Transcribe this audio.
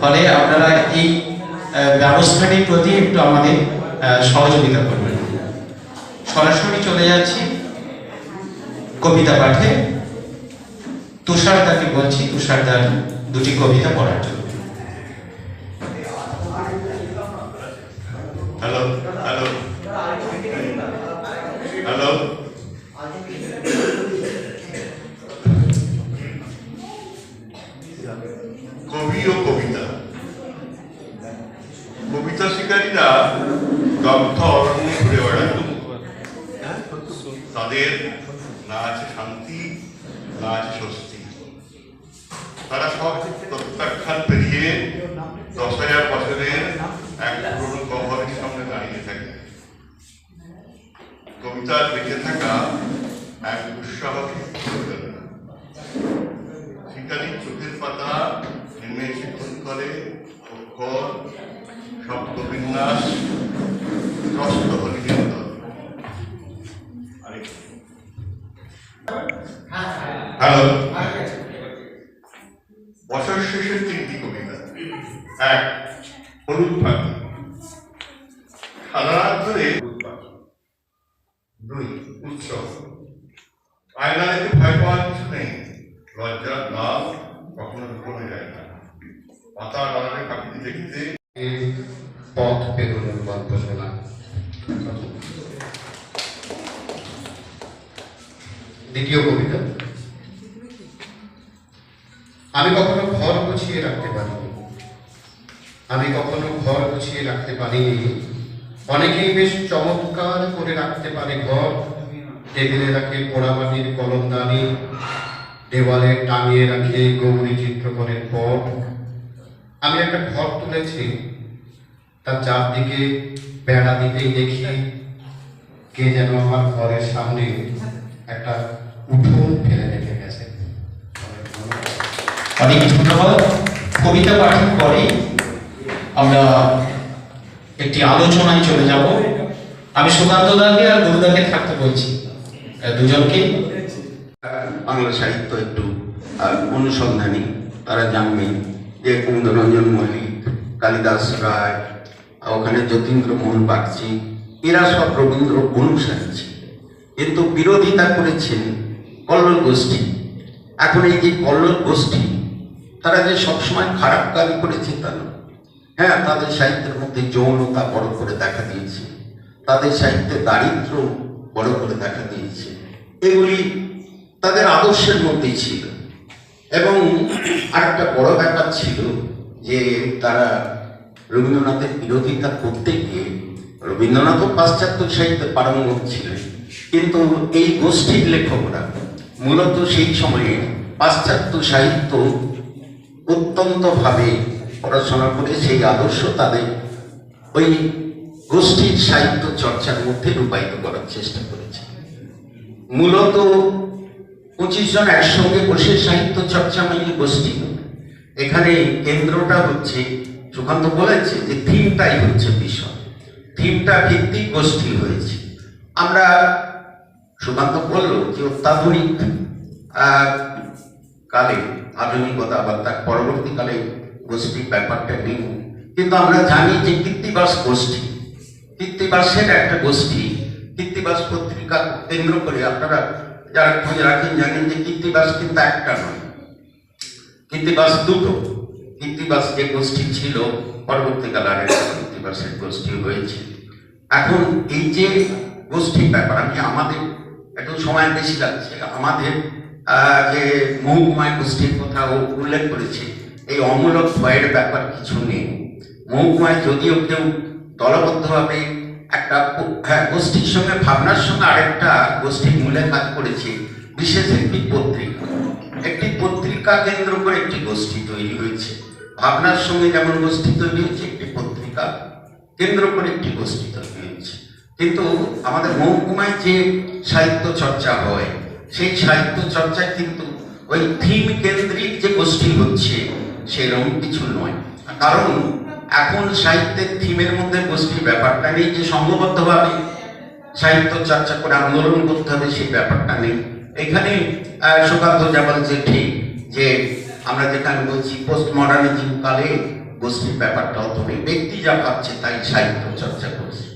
ফলে আপনারা এই ব্যবস্থাটির প্রতি একটু আমাদের সহযোগিতা করবেন। সরাসরি চলে যাচ্ছি কবিতা পাঠে। তুষারদাকে বলছি, তুষারদার, দুটি কবিতা পড়ার জন্য। Hello hello. হ্যালো। কবি ও কবিতা। কবিতা শিকারীরা দগ্ধ অরণ্যে ঘুরে বেড়ায়। তাদের না আছে শান্তি, না আছে স্বস্তি। তারা সব প্রত্যাখ্যান পেরিয়ে দশ হাজার বছরের এক পুরনো গহ্বরের সামনে দাঁড়িয়ে থাকে। কবিতার বেঁচে থাকা শিক্ষণ করে অক্ষর শব্দবিন্যাস হ্যালো বছর শেষের তিনটি কবিতা। এক হলুদ ধরে পাতার আড়ালে দেখতে পথ পেরোনোর গল্প শোনা দ্বিতীয় কবিতা। আমি কখনো ঘর গুছিয়ে রাখতে পারিনি। আমি কখনো ঘর গুছিয়ে রাখতে পারিনি। অনেকেই বেশ চমৎকার করে রাখতে পারে ঘর। টেবিলে রাখে পোড়ামাটির কলমদানি দেওয়ালে টাঙিয়ে রাখে গৌরী চিত্রকরের পট। আমি একটা ঘর তুলেছি, তার চারদিকে বেড়া দিতেই দেখি কে যেন আমার ঘরের সামনে একটা উঠোন ফেলে রেখে গেছে। অনেক ধন্যবাদ। কবিতা পাঠের পরে আমরা একটি আলোচনায় চলে যাব। আমি সুকান্ত দাকে আর গুরুদাকে থাকতে বলছি দুজনকে। বাংলা সাহিত্য একটু অনুসন্ধানী, তারা জানবেন। যে কুন্দরঞ্জন মল্লিক কালিদাস রায় ওখানে যতীন্দ্র মোহন বাগচি এরা সব রবীন্দ্র অনুসারী ছিল কিন্তু বিরোধিতা করেছেন কল্লোল গোষ্ঠী এখন এই যে কল্লোল গোষ্ঠী তারা যে সবসময় খারাপ কাজ করেছে তা নয়। হ্যাঁ তাদের সাহিত্যের মধ্যে যৌনতা বড় করে দেখা দিয়েছে। তাদের সাহিত্যে দারিদ্র বড় করে দেখা দিয়েছে। এগুলি তাদের আদর্শের মধ্যেই ছিল। এবং আরেকটা বড় ব্যাপার ছিল যে তারা রবীন্দ্রনাথের বিরোধিতা করতে গিয়ে রবীন্দ্রনাথও পাশ্চাত্য সাহিত্যে পারঙ্গম ছিলেন। কিন্তু এই গোষ্ঠীর লেখকরা মূলত সেই সময়ে পাশ্চাত্য সাহিত্য অত্যন্তভাবে পড়াশোনা করে সেই আদর্শ তাদের ওই গোষ্ঠীর সাহিত্য চর্চার মধ্যে রূপায়িত করার চেষ্টা করেছে। মূলত পঁচিশ জন একসঙ্গে বসে সাহিত্য চর্চা মিলিয়ে গোষ্ঠী এখানে কেন্দ্রটা হচ্ছে, সুকান্ত বলেছে যে থিমটাই হচ্ছে বিষয়। থিমটা ভিত্তিক গোষ্ঠী হয়েছে। আমরা, সুকান্ত বলল যে অত্যাধুনিক কালে আধুনিকতা বা তার পরবর্তীকালে গোষ্ঠীর ব্যাপারটা নেই কিন্তু আমরা জানি যে কীর্তিবাস গোষ্ঠী, কীর্তিবাসের একটা গোষ্ঠী, কীর্তিবাস পত্রিকা কেন্দ্র করে আপনারা যারা খোঁজ রাখেন জানেন যে কীর্তিবাস কিন্তু একটা নয়। কীর্তিবাস দুটো। কীর্তিবাস যে গোষ্ঠী ছিল, পরবর্তীকালে আরেকটা কীর্তিবাসের গোষ্ঠী হয়েছে। এখন এই যে গোষ্ঠীর ব্যাপার, আমি আমাদের, একটু সময় বেশি লাগছে, আমাদের যে মহকুমায় গোষ্ঠীর কথা উল্লেখ করেছে, এই অমূলক ভয়ের ব্যাপার কিছু নেই। মহকুমায় যদিও কেউ দলবদ্ধভাবে একটা হ্যাঁ গোষ্ঠীর সঙ্গে, ভাবনার সঙ্গে আরেকটা গোষ্ঠীর কাজ করেছে, বিশেষ একটি পত্রিকা। একটি পত্রিকা কেন্দ্র করে একটি গোষ্ঠী তৈরি হয়েছে। ভাবনার সঙ্গে যেমন গোষ্ঠী তৈরি হয়েছে, একটি পত্রিকা কেন্দ্র করে একটি গোষ্ঠী তৈরি হয়েছে। কিন্তু আমাদের মহকুমায় যে সাহিত্য চর্চা হয়, সেই সাহিত্য চর্চায় কিন্তু ওই থিম কেন্দ্রিক যে গোষ্ঠী হচ্ছে, সেরকম কিছু নয়। কারণ এখন সাহিত্যের থিমের মধ্যে গোষ্ঠীর ব্যাপারটা নেই, যে সংঘবদ্ধভাবে সাহিত্য চর্চা করে আন্দোলন করতে হবে সেই ব্যাপারটা নেই। এখানে সুকান্ত যা যে ঠিক, যে আমরা যেখানে বলছি পোস্ট মডার্নিজম কালে গোষ্ঠীর ব্যাপারটা অত ব্যক্তি যা পাচ্ছে তাই সাহিত্য চর্চা করছে।